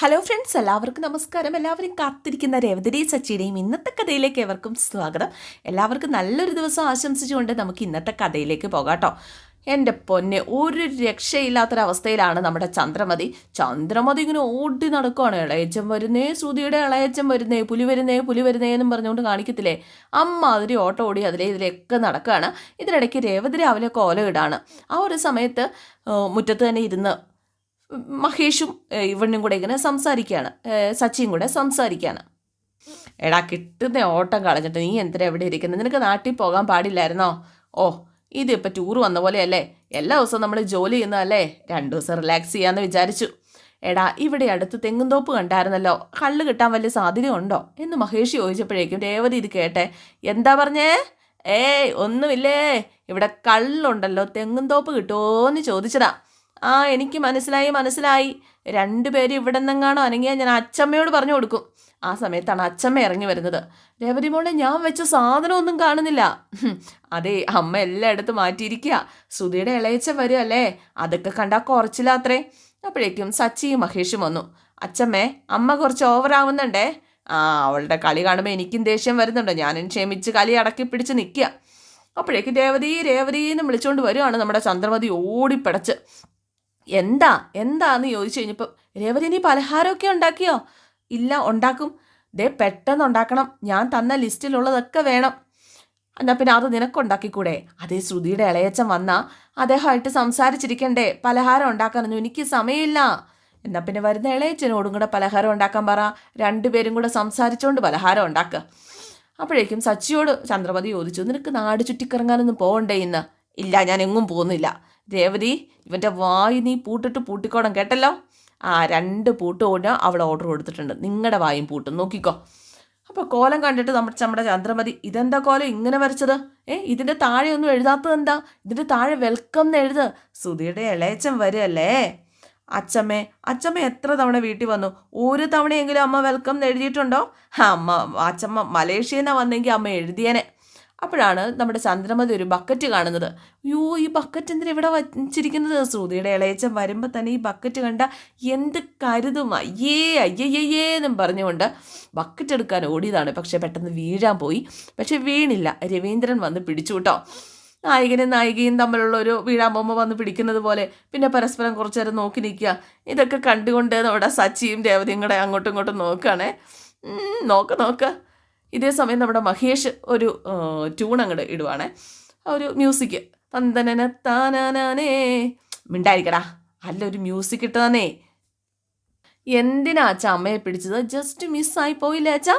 Hello friends എല്ലാവർക്കും നമസ്കാരം. എല്ലാവരും കാത്തിരിക്കുന്ന രേവതിരി സച്ചിയുടെയും ഇന്നത്തെ കഥയിലേക്ക് ഏവർക്കും സ്വാഗതം. എല്ലാവർക്കും നല്ലൊരു ദിവസം ആശംസിച്ചുകൊണ്ട് നമുക്ക് ഇന്നത്തെ കഥയിലേക്ക് പോകാം കേട്ടോ. എന്റെ പൊന്നെ ഒരു രക്ഷയില്ലാത്തൊരവസ്ഥയിലാണ് നമ്മുടെ ചന്ദ്രമതി. ചന്ദ്രമതി ഇങ്ങനെ ഓടി നടക്കുവാണ്. ഇളയച്ചൻ വരുന്നേ ശ്രുതിയുടെ ഇളയച്ചൻ വരുന്നേ പുലി വരുന്നേ പുലി വരുന്നേ എന്നും പറഞ്ഞുകൊണ്ട് കാണിക്കത്തില്ലേ? അമ്മ അതിരി ഓട്ടോ ഓടി അതിലെ ഇതിലേക്ക് നടക്കുകയാണ്. ഇതിനിടയ്ക്ക് രേവതി രാവിലെ കോലം ഇടാണ്. ആ ഒരു സമയത്ത് മുറ്റത്ത് തന്നെ ഇരുന്ന് മഹേഷും ഇവണ്ണും കൂടെ ഇങ്ങനെ സംസാരിക്കുകയാണ് സച്ചിയും കൂടെ സംസാരിക്കുകയാണ് എടാ കിട്ടുന്ന ഓട്ടം കളഞ്ഞിട്ട് നീ എന്തിനാ എവിടെ ഇരിക്കുന്നത് നിനക്ക് നാട്ടിൽ പോകാൻ പാടില്ലായിരുന്നോ? ഓ ഇതിപ്പോൾ ടൂർ വന്ന പോലെയല്ലേ? എല്ലാ ദിവസവും നമ്മൾ ജോലി ചെയ്യുന്നതല്ലേ? രണ്ടു ദിവസം റിലാക്സ് ചെയ്യാമെന്ന് വിചാരിച്ചു. എടാ ഇവിടെ അടുത്ത് തെങ്ങുംതോപ്പ് കണ്ടായിരുന്നല്ലോ. കള്ള് കിട്ടാൻ വലിയ സാധ്യതയുണ്ടോ? എന്ന് മഹേഷ് ചോദിച്ചപ്പോഴേക്കും രേവതി ഇത് കേട്ടെ എന്താ പറഞ്ഞേ? ഏയ് ഒന്നുമില്ലേ. ഇവിടെ കള്ളുണ്ടല്ലോ. തെങ്ങുംതോപ്പ് കിട്ടുമോ എന്ന് ചോദിച്ചതാ. ആ എനിക്ക് മനസ്സിലായി മനസ്സിലായി. രണ്ടുപേരും ഇവിടെ നിന്നെങ്ങാണോ അനങ്ങിയാൽ ഞാൻ അച്ചമ്മയോട് പറഞ്ഞു കൊടുക്കും. ആ സമയത്താണ് അച്ചമ്മ ഇറങ്ങി വരുന്നത്. രേവതി മോളെ ഞാൻ വെച്ച സാധനമൊന്നും കാണുന്നില്ല. അതെ അമ്മ എല്ലായിടത്തും മാറ്റിയിരിക്കുക സുധിയുടെ വരും അല്ലേ അതൊക്കെ കണ്ടാൽ കുറച്ചില്ലാത്രേ. അപ്പോഴേക്കും സച്ചിയും മഹേഷും വന്നു. അച്ചമ്മേ അമ്മ കുറച്ച് ഓവറാവുന്നുണ്ടേ ആ അവളുടെ കളി കാണുമ്പോൾ എനിക്കും ദേഷ്യം വരുന്നുണ്ട്. ഞാനും ക്ഷമിച്ച് കളി അടക്കി പിടിച്ച് നിൽക്കുക അപ്പോഴേക്കും രേവതി രേവതി എന്ന് വിളിച്ചുകൊണ്ട് വരുവാണ് നമ്മുടെ ചന്ദ്രമതി ഓടിപ്പിടച്ച്. എന്താ? എന്താന്ന് ചോദിച്ചു കഴിഞ്ഞപ്പോൾ രേവതി നീ പലഹാരമൊക്കെ ഉണ്ടാക്കിയോ? ഇല്ല ഉണ്ടാക്കും. ദേ പെട്ടെന്ന് ഉണ്ടാക്കണം. ഞാൻ തന്ന ലിസ്റ്റിലുള്ളതൊക്കെ വേണം. എന്നാൽ പിന്നെ അത് നിനക്കുണ്ടാക്കിക്കൂടെ? അതേ ശ്രുതിയുടെ ഇളയച്ചൻ വന്നാൽ അദ്ദേഹമായിട്ട് സംസാരിച്ചിരിക്കണ്ടേ? പലഹാരം ഉണ്ടാക്കാനൊന്നും എനിക്ക് സമയമില്ല. എന്നാൽ പിന്നെ വരുന്ന ഇളയച്ചനോടും കൂടെ പലഹാരം ഉണ്ടാക്കാൻ പറ. രണ്ടുപേരും കൂടെ സംസാരിച്ചുകൊണ്ട് പലഹാരം ഉണ്ടാക്കുക അപ്പോഴേക്കും സച്ചിയോട് ചന്ദ്രമതി ചോദിച്ചു നിനക്ക് നാട് ചുറ്റിക്കറങ്ങാനൊന്നും പോകണ്ടേ ഇന്ന്? ഇല്ല ഞാൻ എങ്ങും പോകുന്നില്ല. രേവതി ഇവന്റെ വായി നീ പൂട്ടിട്ട് പൂട്ടിക്കോണം കേട്ടല്ലോ? ആ രണ്ട് പൂട്ട് കൂടെ അവൾ ഓർഡർ കൊടുത്തിട്ടുണ്ട്. നിങ്ങളുടെ വായും പൂട്ടും. നോക്കിക്കോ. അപ്പോൾ കോലം കണ്ടിട്ട് നമ്മുടെ നമ്മുടെ ചന്ദ്രമതി ഇതെന്താ കോലം? ഇങ്ങനെ വരച്ചത്? ഏ ഇതിന്റെ താഴെ ഒന്നും എഴുതാത്തത് എന്താ? ഇതിന്റെ താഴെ വെൽക്കം എന്ന് എഴുത്. സുധിയുടെ ഇളയച്ചൻ വരുമല്ലേ അച്ചമ്മേ അച്ചമ്മ എത്ര തവണ വീട്ടിൽ വന്നു? ഒരു തവണയെങ്കിലും അമ്മ വെൽക്കം എന്ന് എഴുതിയിട്ടുണ്ടോ? അമ്മ അച്ചമ്മ മലേഷ്യയിൽ വന്നെങ്കിൽ അമ്മ എഴുതിയേനെ. അപ്പോഴാണ് നമ്മുടെ ചന്ദ്രമതി ഒരു ബക്കറ്റ് കാണുന്നത്. അയ്യോ ഈ ബക്കറ്റ് എന്തിനാ ഇവിടെ വച്ചിരിക്കുന്നത്? ശ്രുതിയുടെ ഇളയച്ചൻ വരുമ്പോൾ തന്നെ ഈ ബക്കറ്റ് കണ്ട എന്ത് കരുതും. അയ്യേ അയ്യയ്യേ എന്നും പറഞ്ഞുകൊണ്ട് ബക്കറ്റ് എടുക്കാൻ ഓടിയതാണ്. പക്ഷേ പെട്ടെന്ന് വീഴാൻ പോയി. പക്ഷേ വീണില്ല. രവീന്ദ്രൻ വന്ന് പിടിച്ചു കേട്ടോ. നായകനും നായികയും തമ്മിലുള്ള ഒരു വീഴാൻ പോകുമ്പോൾ വന്ന് പിടിക്കുന്നത് പോലെ. പിന്നെ പരസ്പരം കുറച്ചു നേരം നോക്കി നിൽക്കുക. ഇതൊക്കെ കണ്ടുകൊണ്ട് നമ്മുടെ സച്ചിയും രേവതിയും കൂടെ അങ്ങോട്ടും ഇങ്ങോട്ടും നോക്കുകയാണേ. നോക്ക് നോക്ക്. ഇതേ സമയം നമ്മുടെ മഹേഷ് ഒരു ട്യൂൺ അങ്ങോട്ട് ഇടുവാണ്. ഒരു മ്യൂസിക് തന്തനന താനാനേ മിണ്ടായിരിക്കടാ. അല്ല ഒരു മ്യൂസിക് ഇട്ടതന്നെ എന്തിനാ അച്ഛ അമ്മയെ പിടിച്ചത്? ജസ്റ്റ് മിസ്സായി പോയില്ലേ അച്ഛ?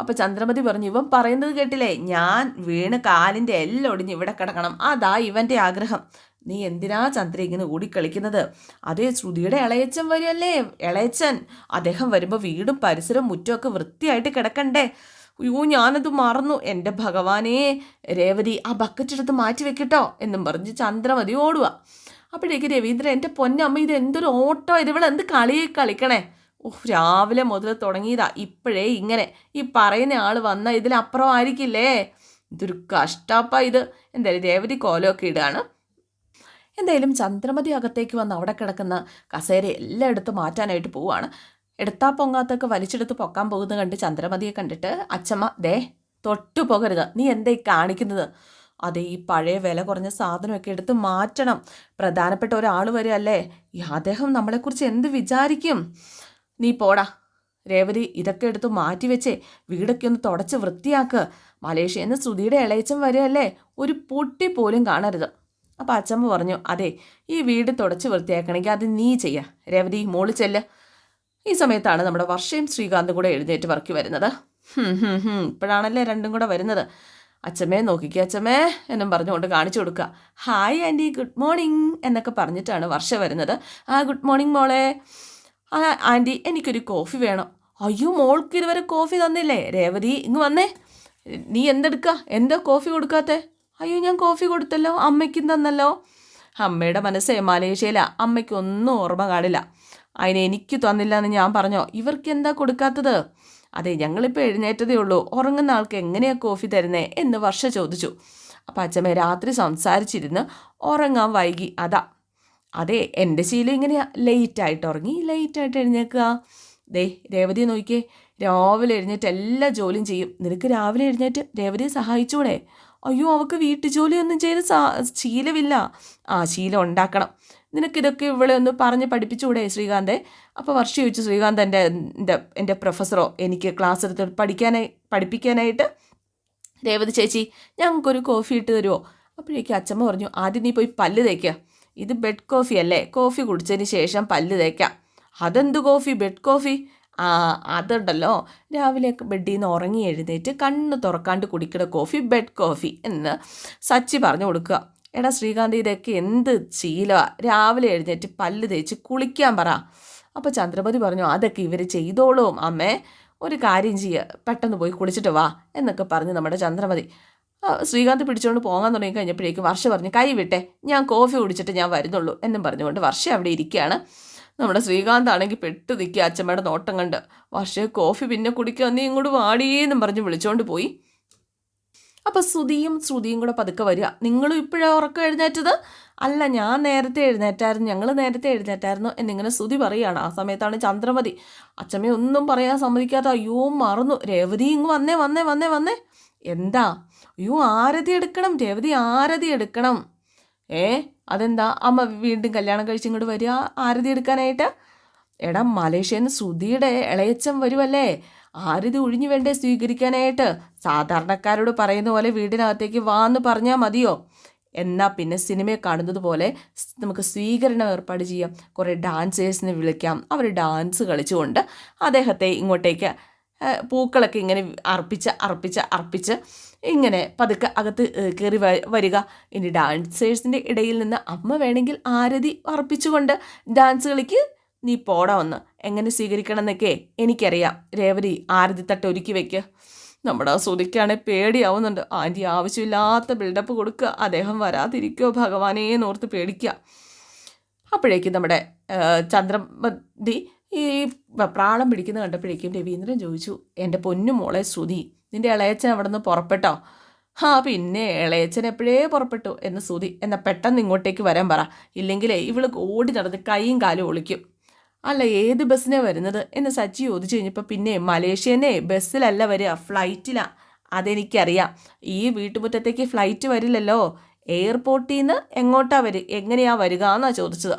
അപ്പൊ ചന്ദ്രമതി പറഞ്ഞു ഇവൻ പറയുന്നത് കേട്ടില്ലേ? ഞാൻ വീണ് കാലിന്റെ എല്ലാം ഒടിഞ്ഞ് ഇവിടെ കിടക്കണം. അതാ ഇവന്റെ ആഗ്രഹം. നീ എന്തിനാ ചന്ദ്ര ഇങ്ങനെ ഓടിക്കളിക്കുന്നത്? അതേ ശ്രുതിയുടെ ഇളയച്ചൻ വരുമല്ലേ ഇളയച്ചൻ അദ്ദേഹം വരുമ്പോൾ വീടും പരിസരവും മുറ്റമൊക്കെ വൃത്തിയായിട്ട് കിടക്കണ്ടേ? അയ്യോ ഞാനത് മറന്നു. എന്റെ ഭഗവാനേ രേവതി ആ ബക്കറ്റ് എടുത്ത് മാറ്റി വെക്കട്ടോ എന്നും പറഞ്ഞ് ചന്ദ്രമതി ഓടുക അപ്പോഴേക്ക് രവീന്ദ്രൻ എന്റെ പൊന്നമ്മ ഇത് എന്തൊരു ഓട്ടോ ഇത് ഇവിടെ എന്ത് കളി കളിക്കണേ? ഓഹ് രാവിലെ മുതൽ തുടങ്ങിയതാ. ഇപ്പോഴേ ഇങ്ങനെ. ഈ പറയുന്ന ആൾ വന്ന ഇതിലപ്പുറം ആയിരിക്കില്ലേ ഇതൊരു കഷ്ടപ്പ ഇത്. എന്തായാലും രേവതി കോലമൊക്കെ ഇടുകയാണ്. എന്തായാലും ചന്ദ്രമതി അകത്തേക്ക് വന്ന് അവിടെ കിടക്കുന്ന കസേര എല്ലാം എടുത്ത് മാറ്റാനായിട്ട് പോവുകയാണ്. എടുത്താ പൊങ്ങാത്തൊക്കെ വലിച്ചെടുത്ത് പൊക്കാൻ പോകുന്നത് കണ്ട് ചന്ദ്രമതിയെ കണ്ടിട്ട് അച്ഛമ്മ ദേ തൊട്ടു പോകരുത്. നീ എന്തേ കാണിക്കുന്നത്? അതെ ഈ പഴയ വില കുറഞ്ഞ സാധനമൊക്കെ എടുത്ത് മാറ്റണം. പ്രധാനപ്പെട്ട ഒരാൾ വരികയല്ലേ ഈ അദ്ദേഹം നമ്മളെക്കുറിച്ച് എന്ത് വിചാരിക്കും? നീ പോടാ. രേവതി ഇതൊക്കെ എടുത്ത് മാറ്റി വെച്ചേ വീടൊക്കെ ഒന്ന് തുടച്ച് വൃത്തിയാക്ക്. മലേഷ്യയിൽ നിന്ന് ശ്രുതിയുടെ ഇളയച്ചൻ വരികയല്ലേ ഒരു പൊട്ടി പോലും കാണരുത്. അപ്പോൾ അച്ചമ്മ പറഞ്ഞു അതെ ഈ വീട് തുടച്ച് വൃത്തിയാക്കണമെങ്കിൽ അത് നീ ചെയ്യ. രേവതി മോൾ ചെല്ല്. ഈ സമയത്താണ് നമ്മുടെ വർഷയും ശ്രീകാന്തും കൂടെ എഴുന്നേറ്റ് വർക്കി വരുന്നത്. ഇപ്പോഴാണല്ലേ രണ്ടും കൂടെ വരുന്നത്. അച്ഛമ്മേ നോക്കിക്കുക അച്ഛമ്മേ എന്നും പറഞ്ഞുകൊണ്ട് കാണിച്ചു കൊടുക്കുക. ഹായ് ആന്റി ഗുഡ് മോർണിംഗ് എന്നൊക്കെ പറഞ്ഞിട്ടാണ് വർഷ വരുന്നത്. ആ ഗുഡ് മോർണിംഗ് മോളെ. ആ ആന്റി എനിക്കൊരു കോഫി വേണം. അയ്യോ മോൾക്ക് ഇതുവരെ കോഫി തന്നില്ലേ? രേവതി ഇങ്ങ് വന്നേ. നീ എന്തെടുക്കുക എന്താ കോഫി കൊടുക്കാത്തേ? അയ്യോ ഞാൻ കോഫി കൊടുത്തല്ലോ. അമ്മയ്ക്കും തന്നല്ലോ. അമ്മയുടെ മനസ്സേ മലേഷ്യയിലാണ് അമ്മയ്ക്കൊന്നും ഓർമ്മ കാണില്ല. അതിന് എനിക്ക് തന്നില്ല എന്ന് ഞാൻ പറഞ്ഞോ? ഇവർക്ക് എന്താ കൊടുക്കാത്തത്? അതെ ഞങ്ങളിപ്പോൾ എഴുന്നേറ്റതേ ഉള്ളൂ. ഉറങ്ങുന്ന ആൾക്ക് എങ്ങനെയാ കോഫി തരുന്നേ എന്ന് വർഷ ചോദിച്ചു. അപ്പം അച്ഛമ്മ രാത്രി സംസാരിച്ചിരുന്ന് ഉറങ്ങാൻ വൈകി. അതാ. അതെ എന്റെ ശീലം ഇങ്ങനെയാ. ലേറ്റായിട്ട് ഉറങ്ങി ലേറ്റായിട്ട് എഴുന്നേക്കുക ദേ രേവതി നോക്കിയേ. രാവിലെ എഴുന്നേറ്റ് എല്ലാ ജോലിയും ചെയ്യും. നിനക്ക് രാവിലെ എഴുന്നേറ്റ് രേവതിയെ സഹായിച്ചൂടെ? അയ്യോ അവൾക്ക് വീട്ടു ജോലിയൊന്നും ചെയ്ത് ശീലമില്ല. ആ ശീലം ഉണ്ടാക്കണം. നിനക്കിതൊക്കെ ഇവളെ ഒന്ന് പറഞ്ഞ് പഠിപ്പിച്ചുകൂടെ ശ്രീകാന്തെ? അപ്പോൾ വർഷം ചോദിച്ചു ശ്രീകാന്ത് എന്റെ എന്റെ എന്റെ പ്രൊഫസറോ എനിക്ക് ക്ലാസ് എടുത്ത് പഠിക്കാനായി പഠിപ്പിക്കാനായിട്ട് രേവതി ചേച്ചി ഞങ്ങൾക്കൊരു കോഫി ഇട്ട് തരുമോ അപ്പോഴേക്കും അച്ഛമ്മ പറഞ്ഞു ആദ്യം നീ പോയി പല്ല് തേക്കുക ഇത് ബെഡ് കോഫി അല്ലേ? കോഫി കുടിച്ചതിന് ശേഷം പല്ല് തേക്കാം. അതെന്ത് കോഫി? ബെഡ് കോഫി ആ അതുണ്ടല്ലോ. രാവിലെ ബെഡിൽ നിന്ന് ഉറങ്ങി എഴുന്നേറ്റ് കണ്ണ് തുറക്കാണ്ട് കുടിക്കുന്ന കോഫി ബെഡ് കോഫി എന്ന് സച്ചി പറഞ്ഞു കൊടുക്കുക. എടാ ശ്രീകാന്ത് ഇതൊക്കെ എന്ത് ശീലമാണ് രാവിലെ എഴുന്നേറ്റ് പല്ല് തേച്ച് കുളിക്കാൻ പറ. അപ്പോൾ ചന്ദ്രപതി പറഞ്ഞു അതൊക്കെ ഇവർ ചെയ്തോളും അമ്മേ. ഒരു കാര്യം ചെയ്യുക പെട്ടെന്ന് പോയി കുളിച്ചിട്ട് വാ എന്നൊക്കെ പറഞ്ഞ് നമ്മുടെ ചന്ദ്രമതി ശ്രീകാന്ത് പിടിച്ചുകൊണ്ട് പോകാൻ തുടങ്ങി കഴിഞ്ഞപ്പോഴേക്കും വർഷ പറഞ്ഞു കൈ വിട്ടെ ഞാൻ കോഫി കുടിച്ചിട്ട് ഞാൻ വരുന്നുള്ളൂ എന്നും പറഞ്ഞുകൊണ്ട് വർഷ അവിടെ ഇരിക്കുകയാണ്. നമ്മുടെ ശ്രീകാന്ത് ആണെങ്കിൽ പെട്ട് നിൽക്കുക അച്ഛമ്മയുടെ നോട്ടം കണ്ട്. വർഷ കോഫി പിന്നെ കുടിക്കുക നീ ഇങ്ങോട്ട് വാടിയെന്നും പറഞ്ഞ് വിളിച്ചുകൊണ്ട് പോയി. അപ്പോൾ ശ്രുതിയും ശ്രുതിയും കൂടെ പതുക്കെ വരിക. നിങ്ങളും ഇപ്പോഴാണ് ഉറക്കം എഴുന്നേറ്റത്? അല്ല ഞാൻ നേരത്തെ എഴുന്നേറ്റായിരുന്നു ഞങ്ങൾ നേരത്തെ എഴുന്നേറ്റായിരുന്നു എന്നിങ്ങനെ ശ്രുതി പറയുകയാണ്. ആ സമയത്താണ് ചന്ദ്രമതി. അച്ഛമ്മ ഒന്നും പറയാൻ സമ്മതിക്കാത്ത അയ്യോ മറന്നു. രേവതി ഇങ്ങ് വന്നേ വന്നേ വന്നേ വന്നേ. എന്താ? അയ്യോ ആരതി എടുക്കണം രേവതി ആരതി എടുക്കണം. ഏ അതെന്താ? അമ്മ വീണ്ടും കല്യാണം കഴിച്ച് ഇങ്ങോട്ട് വരിക ആരതി എടുക്കാനായിട്ട്? എടാ മലേഷ്യൻ ശ്രുതിയുടെ ഇളയച്ചൻ വരുമല്ലേ ആരിത് ഒഴിഞ്ഞു വേണ്ടേ സ്വീകരിക്കാനായിട്ട്? സാധാരണക്കാരോട് പറയുന്ന പോലെ വീടിനകത്തേക്ക് വാന്ന് പറഞ്ഞാൽ മതിയോ? എന്നാൽ പിന്നെ സിനിമയെ കാണുന്നത് പോലെ നമുക്ക് സ്വീകരണം ഏർപ്പാട് ചെയ്യാം. കുറേ ഡാൻസേഴ്സിനെ വിളിക്കാം. അവർ ഡാൻസ് കളിച്ചുകൊണ്ട് അദ്ദേഹത്തെ ഇങ്ങോട്ടേക്ക് പൂക്കളൊക്കെ ഇങ്ങനെ അർപ്പിച്ച് അർപ്പിച്ച് അർപ്പിച്ച് ഇങ്ങനെ പതുക്കെ അകത്ത് കയറി വരിക. ഇനി ഡാൻസേഴ്സിന്റെ ഇടയിൽ നിന്ന് അമ്മ വേണമെങ്കിൽ ആരതി അർപ്പിച്ചുകൊണ്ട് ഡാൻസ് കളിക്ക് നീ പോടാ വന്ന് എങ്ങനെ സ്വീകരിക്കണം എന്നൊക്കെ എനിക്കറിയാം. രേവതി ആരതി തട്ട് ഒരുക്കി വെക്ക്. നമ്മുടെ ആ സുതിക്കാണെ പേടിയാവുന്നുണ്ട്. ആന്റി ആവശ്യമില്ലാത്ത ബിൽഡപ്പ് കൊടുക്കുക. അദ്ദേഹം വരാതിരിക്കോ ഭഗവാനെ നോർത്ത് പേടിക്കുക. അപ്പോഴേക്കും നമ്മുടെ ചന്ദ്രമതി ഈ പ്രാളം പിടിക്കുന്ന കണ്ടപ്പോഴേക്കും രവീന്ദ്രൻ ചോദിച്ചു എന്റെ പൊന്നു മോളെ ശ്രുതി നിന്റെ ഇളയച്ചൻ അവിടെ നിന്ന് പുറപ്പെട്ടോ? ആ പിന്നെ ഇളയച്ചൻ എപ്പോഴേ പുറപ്പെട്ടു? എന്ന് ശ്രുതി എന്നാൽ പെട്ടെന്ന് ഇങ്ങോട്ടേക്ക് വരാൻ പറ. ഇല്ലെങ്കിലേ ഇവൾ ഓടി നടന്ന് കൈയും കാലും ഒളിക്കും. അല്ല ഏത് ബസ്സിനെ വരുന്നത്? എന്ന് സച്ചി ചോദിച്ചു കഴിഞ്ഞപ്പോൾ പിന്നെ മലേഷ്യനെ ബസ്സിലല്ല വരിക ഫ്ലൈറ്റിലാണ് അതെനിക്കറിയാം. ഈ വീട്ടുമുറ്റത്തേക്ക് ഫ്ലൈറ്റ് വരില്ലല്ലോ. എയർപോർട്ടിൽ നിന്ന് എങ്ങോട്ടാ വരിക എങ്ങനെയാ വരിക എന്നാണ് ചോദിച്ചത്.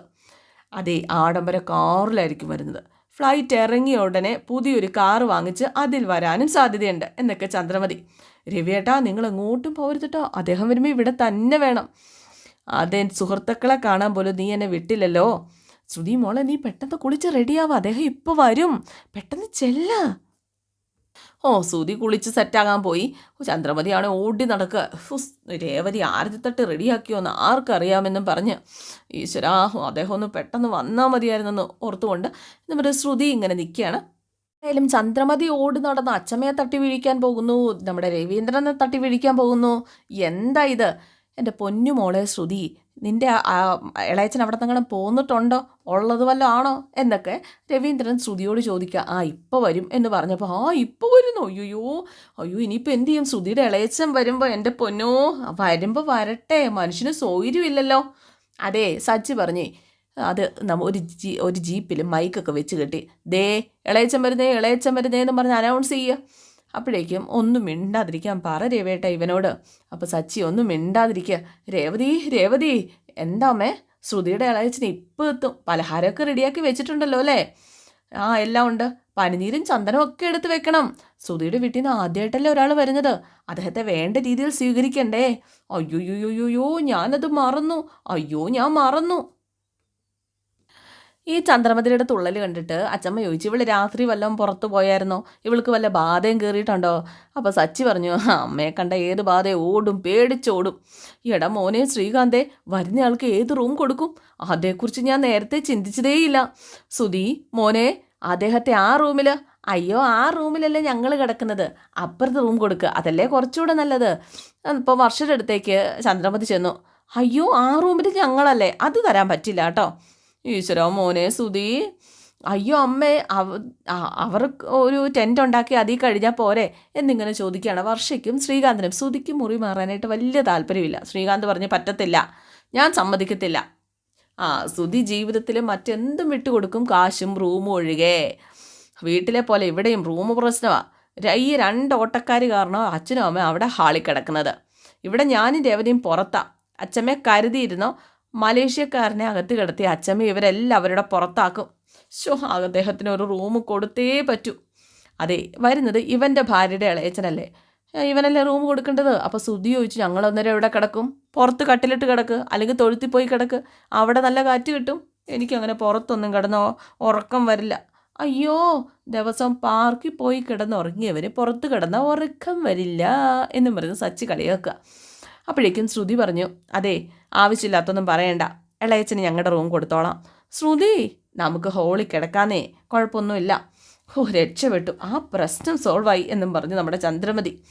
അതെ ആഡംബര കാറിലായിരിക്കും വരുന്നത്. ഫ്ലൈറ്റ് ഇറങ്ങിയ ഉടനെ പുതിയൊരു കാർ വാങ്ങിച്ച് അതിൽ വരാനും സാധ്യതയുണ്ട് എന്നൊക്കെ ചന്ദ്രമതി. രവിയേട്ടാ നിങ്ങൾ എങ്ങോട്ടും പോകരുത് കേട്ടോ അദ്ദേഹം വരുമ്പോൾ ഇവിടെ തന്നെ വേണം. അതെ സുഹൃത്തുക്കളെ കാണാൻ പോലും നീ എന്നെ വിട്ടില്ലല്ലോ. ശ്രുതി മോളെ നീ പെട്ടെന്ന് കുളിച്ച് റെഡിയാവുക അദ്ദേഹം ഇപ്പോൾ വരും. പെട്ടെന്ന് ചെല്ല. ഓ ശ്രുതി കുളിച്ച് സെറ്റാകാൻ പോയി. ചന്ദ്രമതിയാണ് ഓടി നടക്കുക രേവതി ആരതിത്തട്ട് റെഡിയാക്കിയോന്ന് ആർക്കറിയാമെന്നും പറഞ്ഞ്. ഈശ്വരാ അദ്ദേഹം ഒന്ന് പെട്ടെന്ന് വന്നാൽ മതിയായിരുന്നെന്ന് ഓർത്തുകൊണ്ട് നമ്മുടെ ശ്രുതി ഇങ്ങനെ നിൽക്കുകയാണ് ഏതായാലും ചന്ദ്രമതി ഓടി നടന്ന് അച്ഛമ്മയെ തട്ടി വീഴിക്കാൻ പോകുന്നു. നമ്മുടെ രവീന്ദ്രനെ തട്ടി വീഴിക്കാൻ പോകുന്നു. എന്താ ഇത്? എന്റെ പൊന്നുമോളെ ശ്രുതി നിന്റെ ഇളയച്ചൻ അവിടെ തങ്ങളും പോന്നിട്ടുണ്ടോ? ഉള്ളത് വല്ലതും ആണോ? എന്നൊക്കെ രവീന്ദ്രൻ ശ്രുതിയോട് ചോദിക്കുക. ആ ഇപ്പോൾ വരും എന്ന് പറഞ്ഞപ്പോൾ ആ ഇപ്പോൾ വരുന്നു. അയ്യോ അയ്യോ ഇനിയിപ്പോൾ എന്ത് ചെയ്യും? ശ്രുതിയുടെ ഇളയച്ചൻ വരുമ്പോൾ എന്റെ പൊന്നോ വരുമ്പോൾ വരട്ടെ മനുഷ്യന് സൗകര്യമില്ലല്ലോ. അതെ സച്ചി പറഞ്ഞേ അത് നമ്മ ഒരു ജീ ഒരു ജീപ്പിൽ മൈക്കൊക്കെ വെച്ച് കെട്ടി. ദേ ഇളയച്ചൻ വരുന്നേ ഇളയച്ചൻ വരുന്നേ എന്ന് പറഞ്ഞ് അനൗൺസ് ചെയ്യുക അപ്പോഴേക്കും ഒന്നും മിണ്ടാതിരിക്കാൻ പറ രേവേട്ട ഇവനോട്. അപ്പോൾ സച്ചി ഒന്നും മിണ്ടാതിരിക്കുക രേവതി രേവതി എന്താ അമ്മേ? ശ്രുതിയുടെ ഇളയച്ചന് ഇപ്പോൾ എത്തും. പലഹാരമൊക്കെ റെഡിയാക്കി വെച്ചിട്ടുണ്ടല്ലോ അല്ലേ? ആ എല്ലാം ഉണ്ട്. പനിനീരും ചന്ദനവും ഒക്കെ എടുത്ത് വെക്കണം. ശ്രുതിയുടെ വീട്ടിൽ നിന്ന് ആദ്യമായിട്ടല്ലേ ഒരാൾ വരുന്നത്. അദ്ദേഹത്തെ വേണ്ട രീതിയിൽ സ്വീകരിക്കണ്ടേ? അയ്യോയ്യോയ്യോയ്യോ ഞാനത് മറന്നു. അയ്യോ ഞാൻ മറന്നു. ഈ ചന്ദ്രമതിയുടെ തുള്ളൽ കണ്ടിട്ട് അച്ചമ്മ ചോദിച്ചു ഇവൾ രാത്രി വല്ലതും പുറത്തു പോയായിരുന്നോ? ഇവൾക്ക് വല്ല ബാധയും കയറിയിട്ടുണ്ടോ അപ്പോൾ സച്ചി പറഞ്ഞു "ആ, അമ്മയെ കണ്ട ഏത് ബാധ ഓടും പേടിച്ചോടും. എടാ മോനെ ശ്രീകാന്തേ വരുന്നയാൾക്ക് ഏത് റൂം കൊടുക്കും? അതേക്കുറിച്ച് ഞാൻ നേരത്തെ ചിന്തിച്ചതേയില്ല. സുധി മോനെ അദ്ദേഹത്തെ ആ റൂമിൽ അയ്യോ ആ റൂമിലല്ലേ ഞങ്ങൾ കിടക്കുന്നത്? അപ്പുറത്ത് റൂം കൊടുക്കുക അതല്ലേ കുറച്ചുകൂടെ നല്ലത്? ഇപ്പോൾ വർഷയുടെ അടുത്തേക്ക് ചന്ദ്രമതി ചെന്നു. അയ്യോ ആ റൂമിൽ ഞങ്ങളല്ലേ? അത് തരാൻ പറ്റില്ല കേട്ടോ. ഈശ്വര മോനെ സുധി. അയ്യോ അമ്മേ അവ അവർക്ക് അവർ ഒരു ടെന്റ് ഉണ്ടാക്കി അതിൽ കഴിഞ്ഞാൽ പോരെ എന്നിങ്ങനെ ചോദിക്കുകയാണ്. വർഷയ്ക്കും ശ്രീകാന്തിനും സുധിക്കും മുറി മാറാനായിട്ട് വലിയ താല്പര്യമില്ല. ശ്രീകാന്ത് പറഞ്ഞ് പറ്റത്തില്ല. ഞാൻ സമ്മതിക്കത്തില്ല. ആ സുധി ജീവിതത്തിൽ മറ്റെന്തും വിട്ടുകൊടുക്കും. കാശും റൂമും ഒഴികെ. വീട്ടിലെ പോലെ ഇവിടെയും റൂം പ്രശ്നമാണ് ഈ രണ്ട് ഓട്ടക്കാർ കാരണം അച്ഛനും അമ്മയും അവിടെ ഹാളിൽ കിടക്കുന്നത്. ഇവിടെ ഞാനും രവതിയും പുറത്താണ് അച്ഛമ്മയെ കരുതിയിരുന്നോ? മലേഷ്യക്കാരനെ അകത്ത് കിടത്തി അച്ഛമ്മ ഇവരെല്ലാവരുടെ പുറത്താക്കും. ഷോ അദ്ദേഹത്തിന് ഒരു റൂം കൊടുത്തേ പറ്റൂ. അതെ വരുന്നത് ഇവന്റെ ഭാര്യയുടെ ഇളയച്ചനല്ലേ ഇവനല്ലേ റൂം കൊടുക്കേണ്ടത്? അപ്പോൾ സുധി ചോദിച്ചു ഞങ്ങൾ അന്നേരം എവിടെ കിടക്കും? പുറത്ത് കട്ടിലിട്ട് കിടക്ക് അല്ലെങ്കിൽ തൊഴുത്തി പോയി കിടക്ക്. അവിടെ നല്ല കാറ്റ് കിട്ടും. എനിക്കങ്ങനെ പുറത്തൊന്നും കിടന്നോ ഉറക്കം വരില്ല. അയ്യോ ദിവസം പാർക്കിൽ പോയി കിടന്നുറങ്ങിയവർ പുറത്ത് കിടന്ന ഉറക്കം വരില്ല എന്നും പറഞ്ഞ് സച്ചി കളിയാക്കുക. അപ്പോഴേക്കും ശ്രുതി പറഞ്ഞു അതെ ആവശ്യമില്ലാത്തൊന്നും പറയണ്ട. ഇളയച്ചന് ഞങ്ങളുടെ റൂം കൊടുത്തോളാം. ശ്രുതി നമുക്ക് ഹോളിൽ കിടക്കാന്നേ. കുഴപ്പമൊന്നുമില്ല ഓ രക്ഷപ്പെട്ടു. ആ പ്രശ്നം സോൾവായി എന്നും പറഞ്ഞു നമ്മുടെ ചന്ദ്രമതി.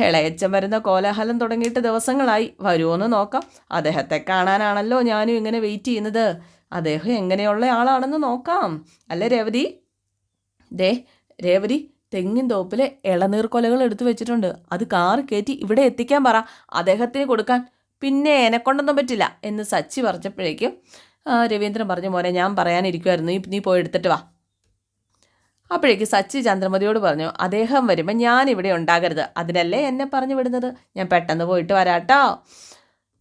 ഇളയച്ചൻ വരുന്ന കോലാഹലം തുടങ്ങിയിട്ട് ദിവസങ്ങളായി. വരുമോയെന്ന് നോക്കാം. അദ്ദേഹത്തെ കാണാനാണല്ലോ ഞാനും ഇങ്ങനെ വെയിറ്റ് ചെയ്യുന്നത്. അദ്ദേഹം എങ്ങനെയുള്ള ആളാണെന്ന് നോക്കാം. അല്ലേ രേവതി? ദേ രേവതി തെങ്ങിൻ തോപ്പിലെ ഇളനീർ കൊലകൾ എടുത്തു വെച്ചിട്ടുണ്ട്. അത് കാർ കയറ്റി ഇവിടെ എത്തിക്കാൻ പറ. അദ്ദേഹത്തിന് കൊടുക്കാൻ പിന്നെ എന്നെക്കൊണ്ടൊന്നും പറ്റില്ല എന്ന് സച്ചി പറഞ്ഞപ്പോഴേക്കും രവീന്ദ്രൻ പറഞ്ഞു മോനെ ഞാൻ പറയാനിരിക്കുമായിരുന്നു നീ പോയി എടുത്തിട്ട് വാ. അപ്പോഴേക്ക് സച്ചി ചന്ദ്രമതിയോട് പറഞ്ഞു അദ്ദേഹം വരുമ്പോൾ ഞാൻ ഇവിടെ ഉണ്ടാകരുത്. അതിനല്ലേ എന്നെ പറഞ്ഞു വിടുന്നത്? ഞാൻ പെട്ടെന്ന് പോയിട്ട് വരാട്ടോ.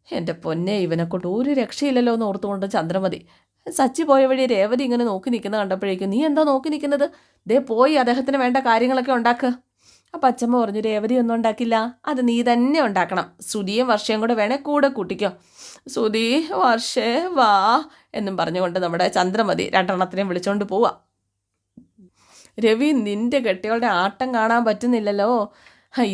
എന്റെ പൊന്നെ ഇവനെക്കൊണ്ട് ഒരു രക്ഷയില്ലല്ലോ എന്ന് ഓർത്തുകൊണ്ട് ചന്ദ്രമതി സച്ചി പോയ വഴി രേവതി ഇങ്ങനെ നോക്കി നിൽക്കുന്നത് കണ്ടപ്പോഴേക്കും നീ എന്താ നോക്കി നിൽക്കുന്നത്? ദേ പോയി അദ്ദേഹത്തിന് വേണ്ട കാര്യങ്ങളൊക്കെ ഉണ്ടാക്കുക അപ്പം അച്ഛമ്മ പറഞ്ഞു രേവതി ഒന്നും ഉണ്ടാക്കില്ല. അത് നീ തന്നെ ഉണ്ടാക്കണം. ശ്രുതിയും വർഷയും കൂടെ വേണേൽ കൂടെ കൂട്ടിക്കോ. ശ്രുതി വർഷേ വാ എന്നും പറഞ്ഞുകൊണ്ട് നമ്മുടെ ചന്ദ്രമതി രണ്ടെണ്ണത്തിനെയും വിളിച്ചുകൊണ്ട് പോവാ. രവി നിന്റെ കെട്ടികളുടെ ആട്ടം കാണാൻ പറ്റുന്നില്ലല്ലോ.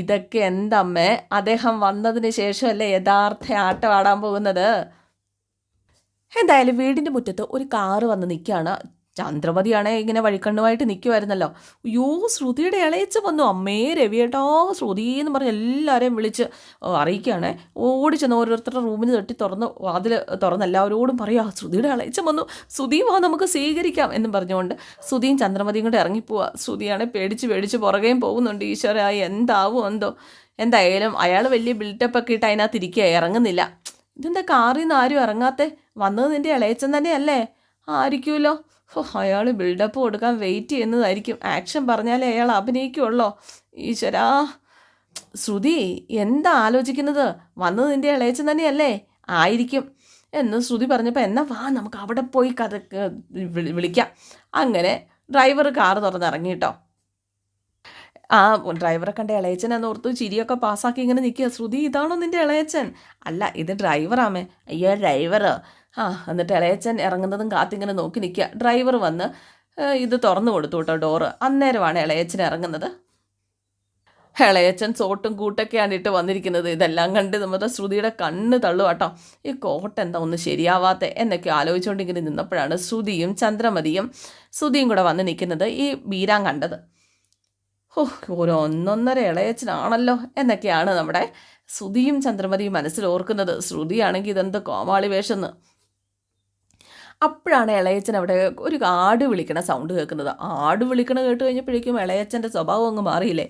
ഇതൊക്കെ എന്തമ്മേ അദ്ദേഹം വന്നതിന് ശേഷമല്ലേ യഥാർത്ഥ ആട്ടം ആടാൻ പോകുന്നത്? എന്തായാലും വീടിന്റെ മുറ്റത്ത് ഒരു കാറ് വന്ന് നിൽക്കുകയാണ് ചന്ദ്രമതിയാണേ ഇങ്ങനെ വഴിക്കണ്ണുമായിട്ട് നിൽക്കുമായിരുന്നല്ലോ അയ്യോ ശ്രുതിയുടെ ഇളയച്ച് വന്നു. അമ്മേ രവിയേട്ടോ ശ്രുതി എന്ന് പറഞ്ഞ് എല്ലാവരെയും വിളിച്ച് അറിയിക്കുകയാണേ. ചെന്ന് ഓരോരുത്തരുടെ റൂമിന് തട്ടി തുറന്ന് വാതിൽ തുറന്ന് എല്ലാവരോടും പറയാ ശ്രുതിയുടെ ഇളയച്ച് വന്നു. ശ്രുതിയും വാ നമുക്ക് സ്വീകരിക്കാം എന്ന് പറഞ്ഞുകൊണ്ട് ശ്രുതിയും ചന്ദ്രമതിയും കൂടെ ഇറങ്ങിപ്പോവുക ശ്രുതിയാണെ പേടിച്ച് പേടിച്ച് പുറകെയും പോകുന്നുണ്ട്. ഈശ്വരായി എന്താവും എന്തോ. എന്തായാലും അയാൾ വലിയ ബിൽറ്റപ്പൊക്കെ ഇട്ട് അതിനകത്ത് ഇരിക്കുക ഇറങ്ങുന്നില്ല. ഇതെന്താ കാറിൽ നിന്ന് ആരും ഇറങ്ങാത്തെ? വന്നത് നിന്റെ ഇളയച്ചൻ തന്നെയല്ലേ? ആയിരിക്കുമല്ലോ. ഓ അയാൾ ബിൽഡപ്പ് കൊടുക്കാൻ വെയിറ്റ് ചെയ്യുന്നതായിരിക്കും. ആക്ഷൻ പറഞ്ഞാലേ അയാൾ അഭിനയിക്കുള്ളോ? ഈശ്വരാ. ശ്രുതി എന്താ ആലോചിക്കുന്നത്? വന്നത് നിന്റെ ഇളയച്ചൻ തന്നെയല്ലേ? ആയിരിക്കും. എന്ന് ശ്രുതി പറഞ്ഞപ്പോൾ എന്നാ വാ നമുക്ക് അവിടെ പോയി കഥ വിളിക്കാം. അങ്ങനെ ഡ്രൈവർ കാർ തുറന്നിറങ്ങി കേട്ടോ ആ ഡ്രൈവറെ കണ്ട ഇളയച്ചൻ എന്നോർത്ത് ചിരിയൊക്കെ പാസ്സാക്കി ഇങ്ങനെ നിൽക്കുക. ശ്രുതി ഇതാണോ നിന്റെ ഇളയച്ചൻ? അല്ല ഇത് ഡ്രൈവറാമേ അയ്യോ ഡ്രൈവർ ആ എന്നിട്ട് ഇളയച്ചൻ ഇറങ്ങുന്നതും കാത്തിങ്ങനെ നോക്കി നിൽക്കുക. ഡ്രൈവർ വന്ന് ഇത് തുറന്നു കൊടുത്തു കേട്ടോ ഡോറ്. അന്നേരമാണ് ഇളയച്ചൻ ഇറങ്ങുന്നത്. ഇളയച്ചൻ സോട്ടും കൂട്ടൊക്കെയാണ് ഇട്ട് വന്നിരിക്കുന്നത്. ഇതെല്ലാം കണ്ട് നമ്മുടെ ശ്രുതിയുടെ കണ്ണ് തള്ളുവാട്ടോ ഈ കോട്ട എന്താ ഒന്ന് ശരിയാവാത്ത? എന്നൊക്കെ ആലോചിച്ചുകൊണ്ടിങ്ങനെ നിന്നപ്പോഴാണ് ശ്രുതിയും ചന്ദ്രമതിയും ശ്രുതിയും കൂടെ വന്ന് നിൽക്കുന്നത് ഈ ബീരാൻ കണ്ടത്. ഓ ഒരു ഒന്നൊന്നര ഇളയച്ചനാണല്ലോ എന്നൊക്കെയാണ് നമ്മുടെ ശ്രുതിയും ചന്ദ്രമതിയും മനസ്സിൽ ഓർക്കുന്നത്. ശ്രുതിയാണെങ്കിൽ ഇതെന്ത് കോമാളി വേഷമെന്ന് അപ്പോഴാണ് ഇളയച്ചൻ അവിടെ ഒരു ആട് വിളിക്കണ സൗണ്ട് കേൾക്കുന്നത്. ആട് വിളിക്കണ കേട്ട് കഴിഞ്ഞപ്പോഴേക്കും ഇളയച്ചന്റെ സ്വഭാവം അങ്ങ് മാറിയില്ലേ?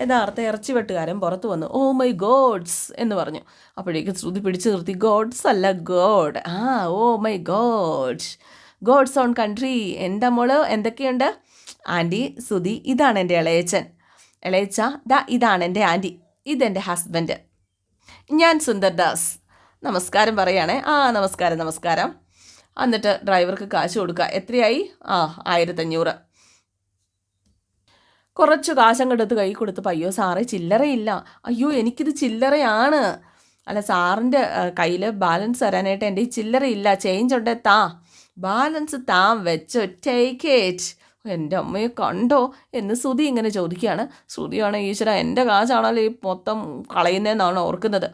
യഥാർത്ഥ ഇറച്ചി വെട്ടുകാരൻ പുറത്ത് വന്നു. ഓ മൈ ഗോഡ്സ് എന്ന് പറഞ്ഞു. അപ്പോഴേക്കും ശ്രുതി പിടിച്ചു നിർത്തി. ഗോഡ്സ് അല്ല ഗോഡ് ആ ഓ my God God's own country എന്റെ മോൾ? എന്തൊക്കെയുണ്ട്? ആന്റി ശ്രുതി ഇതാണ് എന്റെ ഇളയച്ചൻ. ഇളയച്ച ദാ ഇതാണ് എന്റെ ആന്റി. ഇതെന്റെ ഹസ്ബൻഡ് ഞാൻ സുന്ദർദാസ് നമസ്കാരം പറയുകയാണേ ആ നമസ്കാരം നമസ്കാരം. എന്നിട്ട് ഡ്രൈവർക്ക് കാശ് കൊടുക്കുക. എത്രയായി? ആ ആയിരത്തഞ്ഞൂറ്. കുറച്ച് കാശങ്ങെടുത്ത് കൈ കൊടുത്തപ്പോൾ അയ്യോ സാറേ ചില്ലറയില്ല. അയ്യോ എനിക്കിത് ചില്ലറയാണ്. അല്ല സാറിന്റെ കയ്യിൽ ബാലൻസ് തരാനായിട്ട് എന്റെ ഈ ചില്ലറയില്ല. ചേഞ്ച് ഉണ്ട് താ. ബാലൻസ് താൻ വെച്ചോ ടേക്ക് ഇറ്റ് എന്റെ അമ്മയെ കണ്ടോ? എന്ന് ശ്രുതി ഇങ്ങനെ ചോദിക്കുകയാണ്. ശ്രുതിയാണ് ഈശ്വര എന്റെ കാശാണല്ലോ ഈ മൊത്തം കളയുന്നതെന്നാണ് ഓർക്കുന്നത്.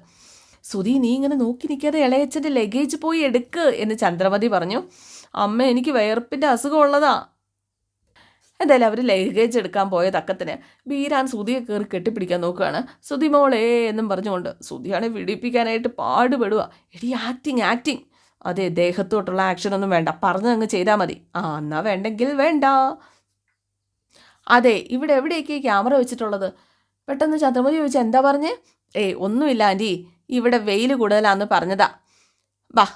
സുധി നീ ഇങ്ങനെ നോക്കി നിൽക്കാതെ ഇളയച്ചന്റെ ലഗേജ് പോയി എടുക്ക് എന്ന് ചന്ദ്രമതി പറഞ്ഞു. അമ്മ എനിക്ക് വയർപ്പിന്റെ അസുഖമുള്ളതാ. എന്തായാലും അവർ ലഗേജ് എടുക്കാൻ പോയ തക്കത്തിന് ബീരാൻ സുധിയെ കയറി കെട്ടിപ്പിടിക്കാൻ നോക്കുകയാണ്. സുധി മോളേ എന്നും പറഞ്ഞുകൊണ്ട് സുധിയാണെ വിടിപ്പിക്കാനായിട്ട് പാടുപെടുക എടി ആക്ടിങ് ആക്ടിങ് അതെ ദേഹത്തോട്ടുള്ള ആക്ഷനൊന്നും വേണ്ട. പറഞ്ഞു അങ്ങ് ചെയ്താൽ മതി. ആ എന്നാ വേണ്ടെങ്കിൽ വേണ്ട. അതെ ഇവിടെ എവിടെയൊക്കെ ക്യാമറ വെച്ചിട്ടുള്ളത്? പെട്ടെന്ന് ചന്ദ്രമതി ചോദിച്ചാൽ എന്താ പറഞ്ഞേ? ഏയ് ഒന്നുമില്ല ആന്റി ഇവിടെ വെയിൽ കൂടുതലാന്ന് പറഞ്ഞതാ. വാ.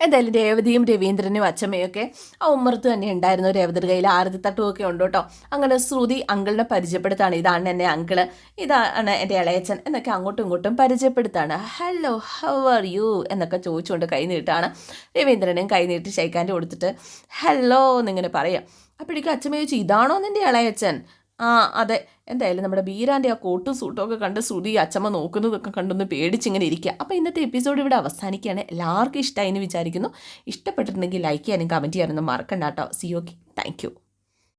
എന്തായാലും രേവതിയും രവീന്ദ്രനും അച്ഛമ്മയൊക്കെ ആ ഉമ്മർത്ത് തന്നെ ഉണ്ടായിരുന്നു. രേവതിയുടെ കയ്യിൽ ആരതിത്തട്ടും ഒക്കെ ഉണ്ട് കേട്ടോ. അങ്ങനെ ശ്രുതി അങ്കിളിനെ പരിചയപ്പെടുത്താണ്. ഇതാണ് എന്റെ അങ്കിൾ. ഇതാണ് എന്റെ ഇളയച്ചൻ എന്നൊക്കെ അങ്ങോട്ടും ഇങ്ങോട്ടും പരിചയപ്പെടുത്താണ്. ഹലോ ഹൗ ആർ യു എന്നൊക്കെ ചോദിച്ചുകൊണ്ട് കൈ നീട്ടാണ്. രവീന്ദ്രനും കൈ നീട്ടി ഷൈക്കാന്റെ കൊടുത്തിട്ട് ഹലോ എന്നിങ്ങനെ പറയാം. അപ്പോഴേക്കും അച്ഛമ്മ ചോദിച്ചു ഇതാണോ നിന്റെ ഇളയച്ചൻ ആ അതെ. എന്തായാലും നമ്മുടെ ബീരാന്റെ ആ കോട്ടും സൂട്ടും ഒക്കെ കണ്ട് ശ്രുതി അച്ചമ്മ നോക്കുന്നതൊക്കെ കണ്ടൊന്ന് പേടിച്ചിങ്ങനെ ഇരിക്കുക അപ്പോൾ ഇന്നത്തെ എപ്പിസോഡ് ഇവിടെ അവസാനിക്കുകയാണ്. എല്ലാവർക്കും ഇഷ്ടമായി എന്ന് വിചാരിക്കുന്നു. ഇഷ്ടപ്പെട്ടിട്ടുണ്ടെങ്കിൽ ലൈക്ക് ചെയ്യാനും കമന്റ് ചെയ്യാനൊന്നും മറക്കണ്ട കേട്ടോ. C okay thank